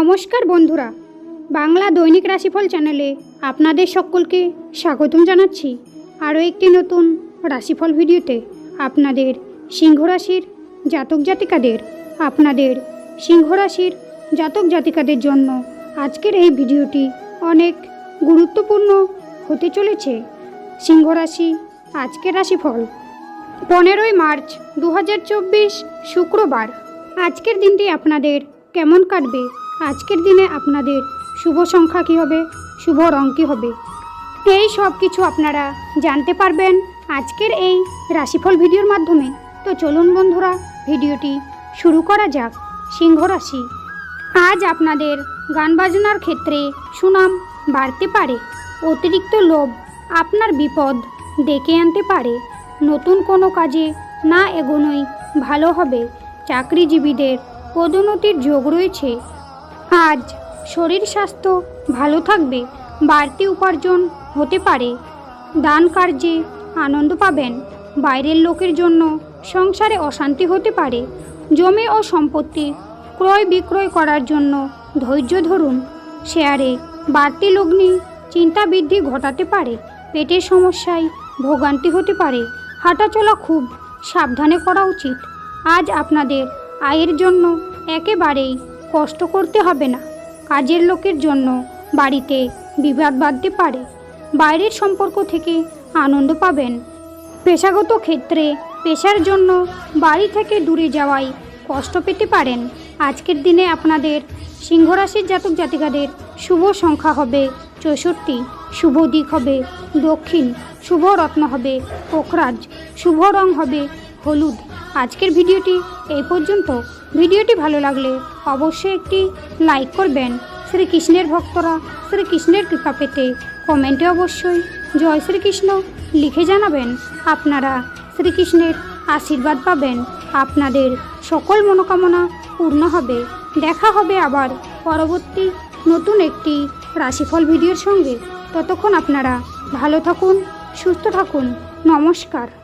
নমস্কার বন্ধুরা। বাংলা দৈনিক রাশিফল চ্যানেলে আপনাদের সকলকে স্বাগতম জানাচ্ছি। আরও একটি নতুন রাশিফল ভিডিওতে আপনাদের সিংহ রাশির জাতক জাতিকাদের, আপনাদের সিংহ রাশির জাতক জাতিকাদের জন্য আজকের এই ভিডিওটি অনেক গুরুত্বপূর্ণ হতে চলেছে। সিংহ রাশি আজকের রাশিফল, পনেরোই মার্চ দু হাজার চব্বিশ শুক্রবার। আজকের দিনটি আপনাদের কেমন কাটবে? আজকের দিনে আপনাদের শুভ সংখ্যা কী হবে? শুভ রং কী হবে? এই সব কিছু আপনারা জানতে পারবেন আজকের এই রাশিফল ভিডিওর মাধ্যমে। তো চলুন বন্ধুরা, ভিডিওটি শুরু করা যাক সিংহ রাশি। আজ আপনাদের গান বাজনার ক্ষেত্রে সুনাম বাড়তে পারে। অতিরিক্ত লোভ আপনার বিপদ ডেকে আনতে পারে। নতুন কোনো কাজে না এগোনোই ভালো হবে। চাকরিজীবীদের পদোন্নতির যোগ রয়েছে। আজ শরীর স্বাস্থ্য ভালো থাকবে, বাড়তি উপার্জন হতে পারে। দান কার্যে আনন্দ পাবেন, বাইরের লোকের জন্য সংসারে অশান্তি হতে পারে। জমি ও সম্পত্তি ক্রয় বিক্রয় করার জন্য ধৈর্য ধরুন, শেয়ারে বাড়তি লগ্নি চিন্তা বৃদ্ধি ঘটাতে পারে, পেটের সমস্যায় ভোগান্তি হতে পারে। হাঁটাচলা খুব সাবধানে করা উচিত। আজ আপনাদের আয়ের জন্য একেবারেই কষ্ট করতে হবে না। কাজের লোকের জন্য বাড়িতে বিবাদ বাঁধতে পারে। বাইরের সম্পর্ক থেকে আনন্দ পাবেন। পেশাগত ক্ষেত্রে পেশার জন্য বাড়ি থেকে দূরে যাওয়ায় কষ্ট পেতে পারেন। আজকের দিনে আপনাদের সিংহরাশির জাতক জাতিকাদের শুভ সংখ্যা হবে চৌষট্টি। শুভ দিক হবে দক্ষিণ। শুভ রত্ন হবে পোখরাজ শুভ রং হবে হলুদ। আজকের ভিডিওটি এই পর্যন্ত। ভিডিওটি ভালো লাগলে অবশ্যই একটি লাইক করবেন। শ্রীকৃষ্ণের ভক্তরা শ্রীকৃষ্ণের কৃপা পেতে কমেন্টে অবশ্যই জয় শ্রীকৃষ্ণ লিখে জানাবেন আপনারা শ্রীকৃষ্ণের আশীর্বাদ পাবেন। আপনাদের সকল মনোকামনা পূর্ণ হবে। দেখা হবে আবার পরবর্তী নতুন একটি রাশিফল ভিডিওর সঙ্গে। ততক্ষণ আপনারা ভালো থাকুন, সুস্থ থাকুন। নমস্কার।